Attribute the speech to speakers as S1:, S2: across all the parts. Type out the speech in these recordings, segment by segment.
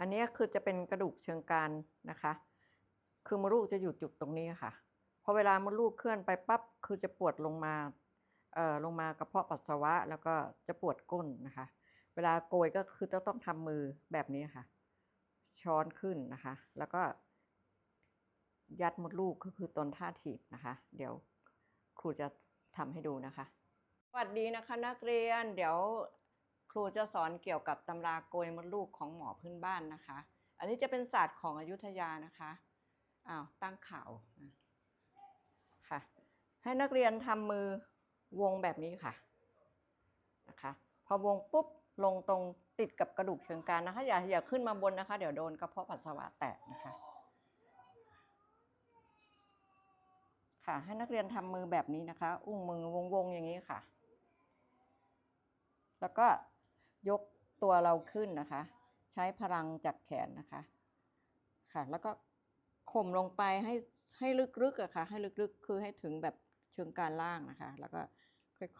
S1: อันนี้คือจะเป็นกระดูกเชิงกรานนะคะ คือมดลูกจะอยู่จุดตรงนี้ค่ะ พอเวลามดลูกเคลื่อนไปปั๊บคือจะปวดลงมาเอ่อลงมากระเพาะปัสสาวะแล้วก็จะปวดก้นนะคะ เวลาโกยก็คือจะต้องทำมือแบบนี้ค่ะ ช้อนขึ้นนะคะ แล้วก็ยัดมดลูกก็คือตนท่าถีบนะคะ เดี๋ยวครูจะทำให้ดูนะคะสวัสดีนะคะนักเรียนเดี๋ยว ครูจะสอนเกี่ยวกับตำราโกยมดลูกของหมอพื้นบ้านนะคะ อันนี้จะเป็นศาสตร์ของอยุธยานะคะ อ้าวตั้งข่าวค่ะ ให้นักเรียนทำมือวงแบบนี้ค่ะนะคะ พอวงปุ๊บลงตรงติดกับกระดูกเชิงกรานนะคะ อย่าอย่าขึ้นมาบนนะคะ เดี๋ยวโดนกระเพาะปัสสาวะแตกนะคะ ค่ะ ให้นักเรียนทำมือแบบนี้นะคะ อุ้งมือวงๆอย่างนี้ค่ะ แล้วก็ ยกตัวเราขึ้นนะคะ ใช้พลังจากแขนนะคะ ค่ะ แล้วก็ข่มลงไปให้ให้ลึกๆอะค่ะ ให้ลึกๆ คือให้ถึงแบบเชิงการล่างนะคะ แล้วก็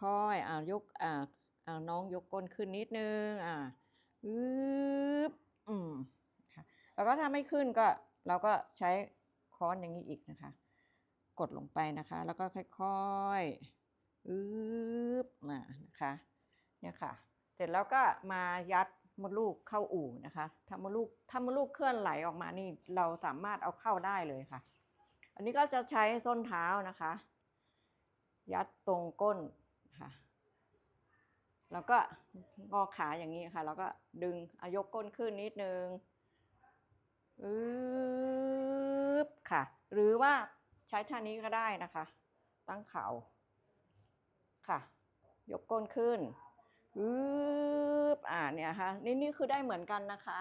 S1: ค่อยๆอ่ายกอ่าอ่าน้องยกก้นขึ้นนิดนึงอ่าอึ๊บอืมค่ะแล้วก็ถ้าไม่ขึ้นก็เราก็ใช้ค้อนอย่างนี้อีกนะคะ กดลงไปนะคะ แล้วก็ค่อยๆอึ๊บน่ะนะคะ เนี่ยค่ะ ร็จแล้วก็มายัดมดลูกเข้าอู่นะคะถ้ามดลูกถ้ามดลูกเคลื่อนไหลออกมานี่เราสามารถเอาเข้าได้เลยค่ะ อันนี้ก็จะใช้ส้นเท้านะคะ ยัดตรงก้นค่ะแล้วก็งอขาอย่างนี้ค่ะแล้วก็ดึงอายกก้นขึ้นนิดนึงอึ๊บค่ะ หรือว่าใช้ท่านี้ก็ได้นะคะ ตั้งเข่าค่ะ ยกก้นขึ้น อึ๊บอ่าเนี่ยค่ะนี่นี่คือได้เหมือนกันนะคะ